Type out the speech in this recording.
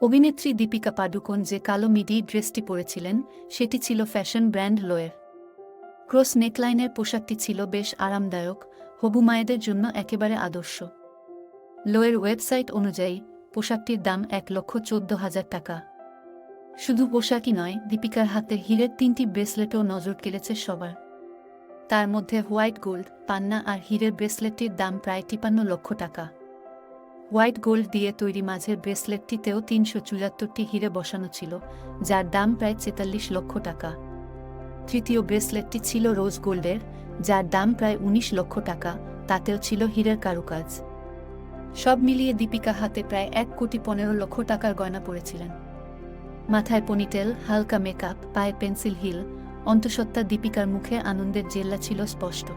অভিনেত্রী দীপিকা পাডুকোন যে কালো মিডি ড্রেসটি পরেছিলেন, সেটি ছিল ফ্যাশন ব্র্যান্ড লোয়ের। ক্রস নেকলাইনের পোশাকটি ছিল বেশ আরামদায়ক, হবু মায়েদের জন্য একেবারে আদর্শ। লোয়ের ওয়েবসাইট অনুযায়ী, পোশাকটির দাম এক লক্ষ চোদ্দ হাজার টাকা। শুধু পোশাকই নয়, দীপিকার হাতে হীরের তিনটি ব্রেসলেটও নজর কেড়েছে সবার। তার মধ্যে হোয়াইট গোল্ড, পান্না আর হীরের ব্রেসলেটটির দাম প্রায় তিপান্ন লক্ষ টাকা। হোয়াইট গোল্ড দিয়ে তৈরি মাঝের ব্রেসলেটটিতেও তিনশো চুয়াত্তরটি হিরে বসানো ছিল, যার দাম প্রায় তেতাল্লিশ লক্ষ টাকা। তৃতীয় ব্রেসলেটটি ছিল রোজ গোল্ডের, যার দাম প্রায় উনিশ লক্ষ টাকা, তাতেও ছিল হীরের কারুকাজ। সব মিলিয়ে দীপিকা হাতে প্রায় এক কোটি পনেরো লক্ষ টাকার গয়না পরেছিলেন মাথায় পনিটেল, হালকা মেকআপ, পায়ে পেন্সিল হিল, অন্তঃসত্ত্বা দীপিকার মুখে আনন্দের জেল্লা ছিল স্পষ্ট।